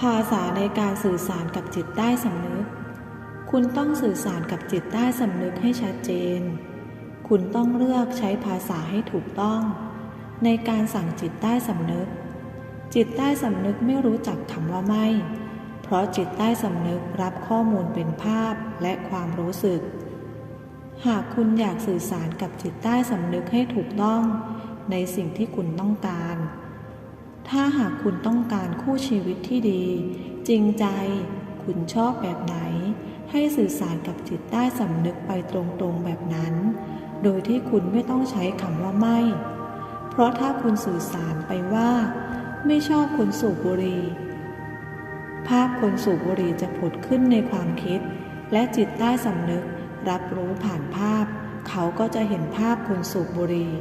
ภาษาในการสื่อสารกับจิตใต้สำนึก คุณต้องสื่อสารกับจิตใต้สำนึกให้ชัดเจน คุณต้องเลือกใช้ภาษาให้ถูกต้อง ในการสั่งจิตใต้สำนึก จิตใต้สำนึกไม่รู้จักคำว่าไม่ เพราะจิตใต้สำนึกรับข้อมูลเป็นภาพและความรู้สึก หากคุณอยากสื่อสารกับจิตใต้สำนึกให้ถูกต้อง ในสิ่งที่คุณต้องการ ถ้าหากคุณต้องการคู่ชีวิตที่ดี จริงใจ คุณชอบแบบไหน ให้สื่อสารกับจิตใต้สำนึกไปตรงๆแบบนั้น โดยที่คุณไม่ต้องใช้คำว่าไม่ เพราะถ้าคุณสื่อสารไปว่า ไม่ชอบคนสูบบุหรี่ภาพคนสูบบุหรี่จะผุดขึ้นในความคิด และจิตใต้สำนึกรับรู้ผ่านภาพ เขาก็จะเห็นภาพคนสูบบุหรี่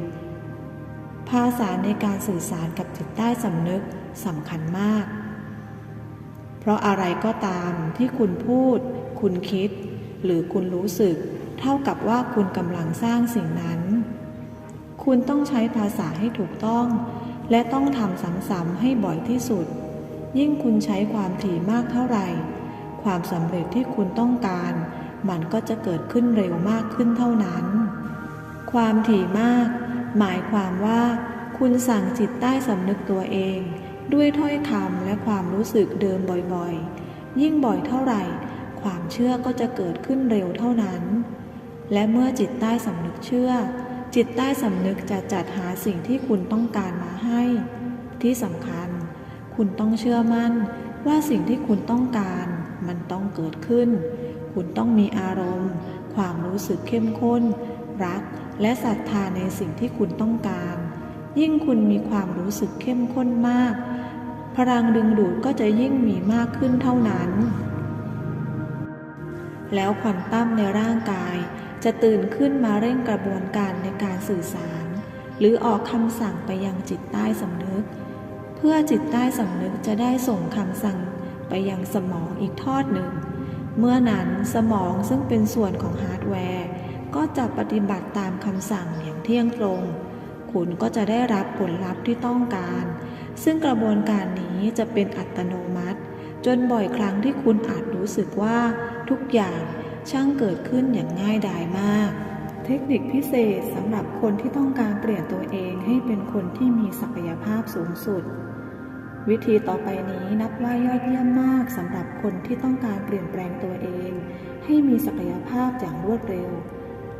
ภาษาในการสื่อสารกับจิตใต้สำนึกสำคัญมาก เพราะอะไรก็ตามที่คุณพูด คุณคิด หรือคุณรู้สึก เท่ากับว่าคุณกำลังสร้างสิ่งนั้น คุณต้องใช้ภาษาให้ถูกต้อง และต้องทำซ้ำๆให้บ่อยที่สุด ยิ่งคุณใช้ความถี่มากเท่าไหร่ ความสำเร็จที่คุณต้องการ มันก็จะเกิดขึ้นเร็วมากขึ้นเท่านั้น ความถี่มาก หมายความว่า คุณสั่งจิตใต้สำนึกตัวเอง ด้วยถ้อยคำและความรู้สึกเดิมบ่อยๆ ยิ่งบ่อยเท่าไหร่ ความเชื่อก็จะเกิดขึ้นเร็วเท่านั้น และเมื่อจิตใต้สำนึกเชื่อ จิตใต้สำนึกจะจัดหาสิ่งที่คุณต้องการมาให้ ที่สำคัญ คุณต้องเชื่อมั่นว่าสิ่งที่คุณต้องการมันต้องเกิดขึ้น คุณต้องมีอารมณ์ ความรู้สึกเข้มข้น รัก และศรัทธาในสิ่งที่คุณต้องการ ยิ่งคุณมีความรู้สึกเข้มข้นมาก พลังดึงดูดก็จะยิ่งมีมากขึ้นเท่านั้น แล้วควอนตัมในร่างกายจะตื่นขึ้นมาเร่งกระบวนการในการสื่อสาร หรือออกคำสั่งไปยังจิตใต้สำนึก เพื่อจิตใต้สำนึกจะได้ส่งคำสั่งไปยังสมองอีกทอดหนึ่ง เมื่อนั้นสมองซึ่งเป็นส่วนของฮาร์ดแวร์ ก็จะปฏิบัติตามคำสั่งอย่างเที่ยงตรง คุณก็จะได้รับผลลัพธ์ที่ต้องการ ซึ่งกระบวนการนี้จะเป็นอัตโนมัติ จนบ่อยครั้งที่คุณอาจรู้สึกว่าทุกอย่างช่างเกิดขึ้นอย่างง่ายดายมาก เทคนิคพิเศษสำหรับคนที่ต้องการเปลี่ยนตัวเองให้เป็นคนที่มีศักยภาพสูงสุด วิธีต่อไปนี้นับว่ายอดเยี่ยมมากสำหรับคนที่ต้องการเปลี่ยนแปลงตัวเอง ให้มีศักยภาพอย่างรวดเร็ว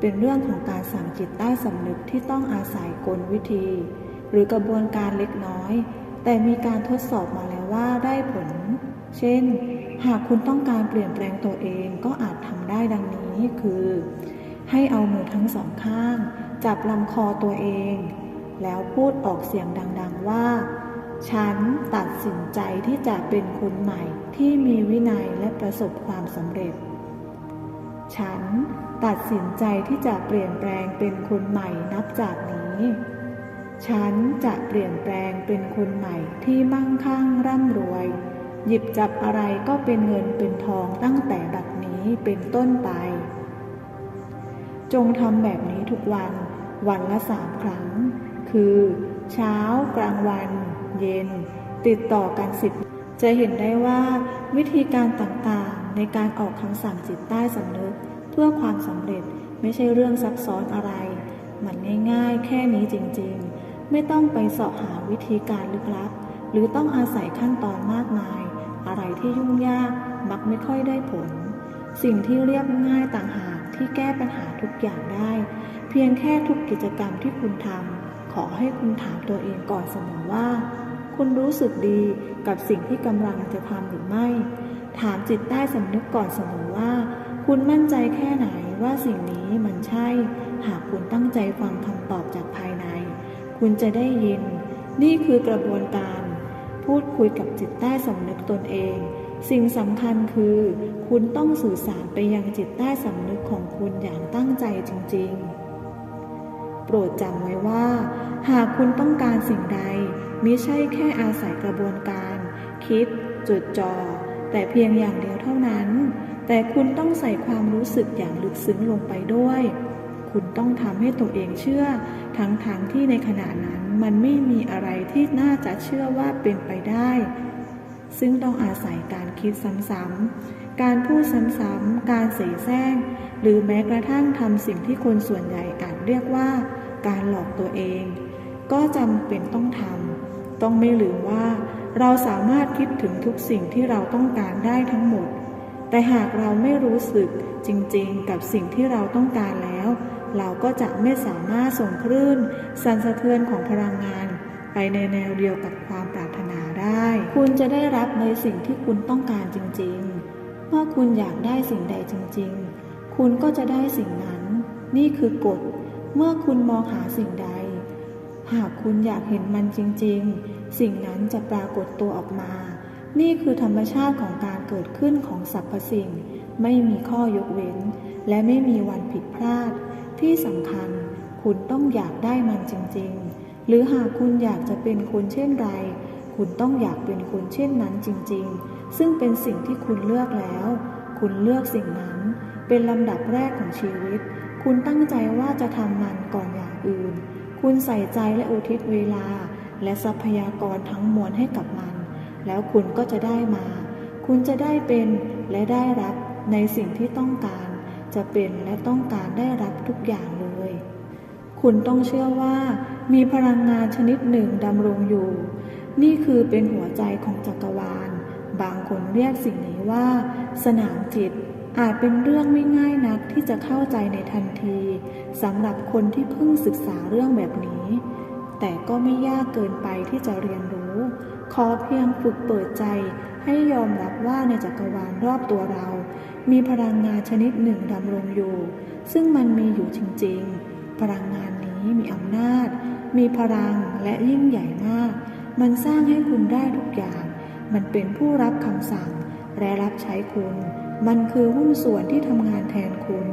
เป็นเรื่องของการสั่งจิตใต้สำนึกที่ต้องอาศัยกลวิธี หรือกระบวนการเล็กน้อย แต่มีการทดสอบมาแล้วว่าได้ผล เช่น หากคุณต้องการเปลี่ยนแปลงตัวเองก็อาจทำได้ดังนี้คือ ให้เอามือทั้งสองข้าง จับลำคอตัวเอง แล้วพูดออกเสียงดัง ๆว่า ฉันตัดสินใจที่จะเป็นคนใหม่ที่มีวินัยและประสบความสำเร็จ ฉัน ตัดสินใจที่จะเปลี่ยนแปลงเป็นคนใหม่นับจากนี้ ฉันจะเปลี่ยนแปลงเป็นคนใหม่ที่มั่งคั่งร่ำรวย หยิบจับอะไรก็เป็นเงินเป็นทองตั้งแต่บัดนี้เป็นต้นไป จงทำแบบนี้ทุกวัน วันละสามครั้ง คือ เช้ากลางวัน เย็น ติดต่อกันสิบจะเห็นได้ว่าวิธีการต่างๆในการออกคำสั่งจิตใต้สำนึก เพื่อความสำเร็จไม่ใช่เรื่องซับซ้อนอะไร มันง่ายๆ แค่นี้จริงๆ ไม่ต้องไปเสาะหาวิธีการลึกลับ หรือต้องอาศัยขั้นตอนมากมาย อะไรที่ยุ่งยากมักไม่ค่อยได้ผล สิ่งที่เรียบง่ายต่างหากที่แก้ปัญหาทุกอย่างได้ เพียงแค่ทุกกิจกรรมที่คุณทำขอให้คุณถามตัวเองก่อนเสมอว่า คุณรู้สึกดีกับสิ่งที่กำลังจะทำหรือไม่ ถามจิตใต้สำนึกก่อนเสมอว่า คุณมั่นใจแค่ไหนว่าสิ่งนี้มันใช่ หากคุณตั้งใจฟังคำตอบจากภายใน คุณจะได้ยิน นี่คือกระบวนการ พูดคุยกับจิตใต้สำนึกตนเอง สิ่งสำคัญคือ คุณต้องสื่อสารไปยังจิตใต้สำนึกของคุณอย่างตั้งใจจริง ๆ โปรดจำไว้ว่า หากคุณต้องการสิ่งใดมิใช่แค่อาศัยกระบวนการ คิด จดจ่อแต่เพียงอย่างเดียวเท่านั้น แต่คุณต้องใส่ความรู้สึกอย่างลึกซึ้งลงไปด้วย คุณต้องทำให้ตัวเองเชื่อ ทั้งๆทที่ในขณะนั้นมันไม่มีอะไรที่น่าจะเชื่อว่าเป็นไปได้ ซึ่งต้องอาศัยการคิดซ้ำๆ การพูดซ้ำๆ การเสแสร้ง หรือแม้กระทั่งทำสิ่งที่คนส่วนใหญ่อาจเรียกว่า การหลอกตัวเอง ก็จำเป็นต้องทำ ต้องไม่ลืมว่า เราสามารถคิดถึงทุกสิ่งที่เราต้องการได้ทั้งหมด แต่หากเราไม่รู้สึกจริงๆ กับสิ่งที่เราต้องการแล้ว เราก็จะไม่สามารถส่งคลื่นสั่นสะเทือนของพลังงาน ไปในแนวเดียวกับความปรารถนาได้ คุณจะได้รับในสิ่งที่คุณต้องการจริงๆ เมื่อคุณอยากได้สิ่งใดจริงๆ คุณก็จะได้สิ่งนั้น นี่คือกฎ เมื่อคุณมองหาสิ่งใด หากคุณอยากเห็นมันจริงๆ สิ่งนั้นจะปรากฏตัวออกมา นี่คือธรรมชาติของการเกิดขึ้นของสรรพสิ่ง ไม่มีข้อยกเว้น และไม่มีวันผิดพลาด ที่สำคัญคุณต้องอยากได้มันจริง ๆ หรือหากคุณอยากจะเป็นคนเช่นไร คุณต้องอยากเป็นคนเช่นนั้นจริง ๆ ซึ่งเป็นสิ่งที่คุณเลือกแล้ว คุณเลือกสิ่งนั้น เป็นลำดับแรกของชีวิต คุณตั้งใจว่าจะทำมันก่อนอย่างอื่น คุณใส่ใจและอุทิศเวลา และทรัพยากรทั้งมวลให้กับมัน แล้วคุณก็จะได้มา คุณจะได้เป็นและได้รับในสิ่งที่ต้องการ จะเป็นและต้องการได้รับทุกอย่างเลย คุณต้องเชื่อว่า มีพลังงานชนิดหนึ่งดำรงอยู่ นี่คือเป็นหัวใจของจักรวาล บางคนเรียกสิ่งนี้ว่า สนามจิตอาจเป็นเรื่องไม่ง่ายนักที่จะเข้าใจในทันทีสำหรับคนที่เพิ่งศึกษาเรื่องแบบนี้ แต่ก็ไม่ยากเกินไปที่จะเรียนรู้ ขอเพียงฝึกเปิดใจให้ยอมรับว่าในจักรวาลรอบตัวเรา มีพลังงานชนิดหนึ่งดำรงอยู่ ซึ่งมันมีอยู่จริงๆ พลังงานนี้มีอำนาจ มีพลังและยิ่งใหญ่มาก มันสร้างให้คุณได้ทุกอย่าง มันเป็นผู้รับคำสั่งและรับใช้คุณ มันคือหุ้นส่วนที่ทำงานแทนคุณ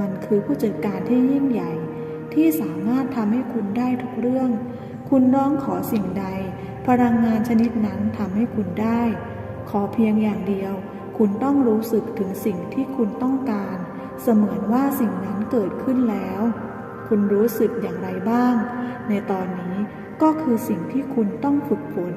มันคือผู้จัดการที่ยิ่งใหญ่ ที่สามารถทำให้คุณได้ทุกเรื่อง คุณร้องขอสิ่งใด พลังงานชนิดนั้นทำให้คุณได้ ขอเพียงอย่างเดียว คุณต้องรู้สึกถึงสิ่งที่คุณต้องการ เสมือนว่าสิ่งนั้นเกิดขึ้นแล้ว คุณรู้สึกอย่างไรบ้าง ในตอนนี้ก็คือสิ่งที่คุณต้องฝึกฝน